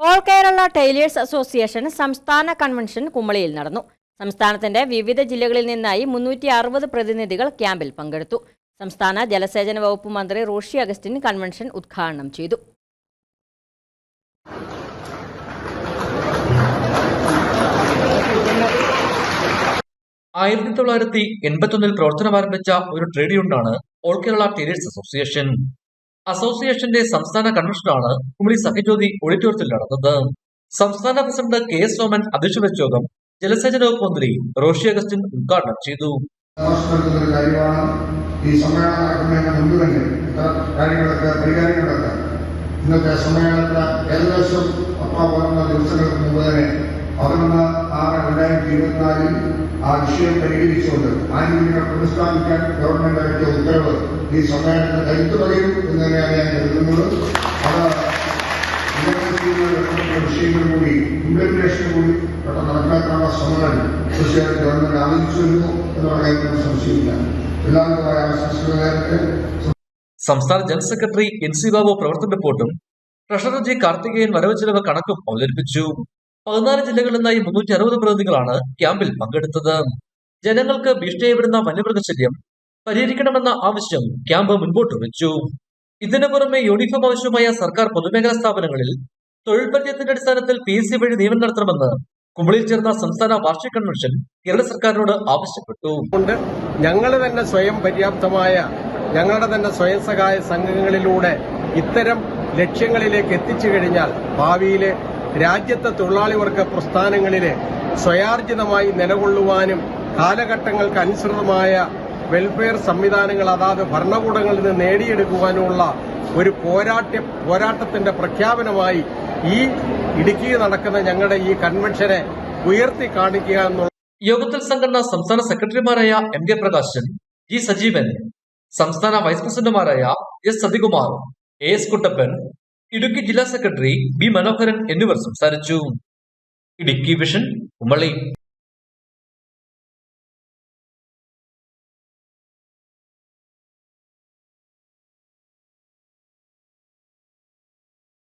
All Kerala tailors association സംസ്ഥാന convention കുമളിയിൽ നടന്നു. സംസ്ഥാനത്തിന്റെ വിവിധ ജില്ലകളിൽ നിന്നായി മുന്നൂറ്റി അറുപത് പ്രതിനിധികൾ ക്യാമ്പിൽ പങ്കെടുത്തു. സംസ്ഥാന ജലസേചന വകുപ്പ് മന്ത്രി റോഷി അഗസ്റ്റിൻ കൺവെൻഷൻ ഉദ്ഘാടനം ചെയ്തു. ആയിരത്തി തൊള്ളായിരത്തി എൺപത്തൊന്നിൽ പ്രവർത്തനം ആരംഭിച്ച ഒരു ട്രേഡ് യൂണിയനാണ് ഓൾ കേരള ടീലേഴ്സ് അസോസിയേഷൻ. അസോസിയേഷന്റെ സംസ്ഥാന കൺവെൻഷനാണ് കുമളി സഹജ്യോതി ഓഡിറ്റോറിയത്തിൽ നടന്നത് സംസ്ഥാന പ്രസിഡന്റ് കെ എസ് സോമൻ അധ്യക്ഷ വെച്ച യോഗം ജലസേചന വകുപ്പ് മന്ത്രി റോഷി അഗസ്റ്റിൻ ഉദ്ഘാടനം ചെയ്തു. ഈ സമ്മേളനം നടക്കുന്നതിന് മുമ്പ് തന്നെ കാര്യങ്ങളൊക്കെ പരിഹാരം നടത്താൻ ഇന്നത്തെ സമ്മേളനത്തിന് ഏകദേശം പത്താം പതിനൊന്ന് ദിവസങ്ങൾക്ക് മുമ്പ് തന്നെ പതിനൊന്ന് ആറ് രണ്ടായിരത്തി ഇരുപത്തിനാലിൽ ആ വിഷയം പരിഹരിച്ചുകൊണ്ട് മാലിന്യങ്ങൾ പുനഃസ്ഥാപിക്കാൻ ഗവൺമെന്റ് ഇറക്കിയ ഉത്തരവ് ഈ സമ്മേളനത്തിന് കരുത്തു പറയും എന്ന് തന്നെയാണ് ഞാൻ കരുതുന്നത് വിഷയങ്ങൾ കൂടി ഇംപ്ലിമെന്റേഷൻ കൂടി പെട്ടെന്ന് നടപ്പാക്കാനുള്ള ശ്രമങ്ങൾ തീർച്ചയായും ഗവൺമെന്റ് ആലോചിച്ചു വരുന്നു എന്നുള്ള കാര്യത്തിൽ സംശയമില്ല. ആശംസകൾ സംസ്ഥാന general secretary N C Babu പ്രവർത്തന റിപ്പോർട്ടും ട്രഷറർ ജി കാർത്തികേയൻ വരവ് ചെലവ് കണക്കും അവതരിപ്പിച്ചു. പതിനാല് ജില്ലകളിൽ നിന്നായി മുന്നൂറ്റി അറുപത് പ്രതിനിധികളാണ് ക്യാമ്പിൽ പങ്കെടുത്തത്. ജനങ്ങൾക്ക് ഭീഷണിയായി വരുന്ന വന്യമൃഗശല്യം പരിഹരിക്കണമെന്ന ആവശ്യം ക്യാമ്പ് മുൻപോട്ട് വെച്ചു. ഇതിനു പുറമെ യൂണിഫോം ആവശ്യമായ സർക്കാർ പൊതുമേഖലാ സ്ഥാപനങ്ങളിൽ തൊഴിൽ പരിചയത്തിന്റെ അടിസ്ഥാനത്തിൽ പി എസ് സി വഴി നിയമനം നടത്തണമെന്ന് കുമ്പളിയിൽ ചേർന്ന സംസ്ഥാന വാർഷിക കൺവെൻഷൻ കേരള സർക്കാരിനോട് ആവശ്യപ്പെട്ടു. ഞങ്ങൾ തന്നെ സ്വയം പര്യാപ്തമായ ഞങ്ങളുടെ തന്നെ സ്വയം സഹായ സംഘങ്ങളിലൂടെ ഇത്തരം ലക്ഷ്യങ്ങളിലേക്ക് എത്തിച്ചു കഴിഞ്ഞാൽ ഭാവിയിലെ രാജ്യത്തെ തൊഴിലാളി വർഗ പ്രസ്ഥാനങ്ങളിലെ സ്വയാർജിതമായി നിലകൊള്ളുവാനും കാലഘട്ടങ്ങൾക്ക് അനുസൃതമായ വെൽഫെയർ സംവിധാനങ്ങൾ അതാത് ഭരണകൂടങ്ങളിൽ നിന്ന് നേടിയെടുക്കുവാനുമുള്ള ഒരു പോരാട്ട പോരാട്ടത്തിന്റെ പ്രഖ്യാപനമായി ഈ ഇടുക്കിയിൽ നടക്കുന്ന ഞങ്ങളുടെ ഈ കൺവെൻഷനെ ഉയർത്തി കാണിക്കുക എന്നുള്ള യോഗത്തിൽ സംഘടന സംസ്ഥാന സെക്രട്ടറിമാരായ M K Prakashan G Sajeevan സംസ്ഥാന വൈസ് പ്രസിഡന്റുമാരായ S Sathikumar A S Kuttappan Idukki ജില്ലാ സെക്രട്ടറി ബി മനോഹരൻ എന്നിവർ സംസാരിച്ചു. ഇടുക്കി വിഷൻ കുമളി.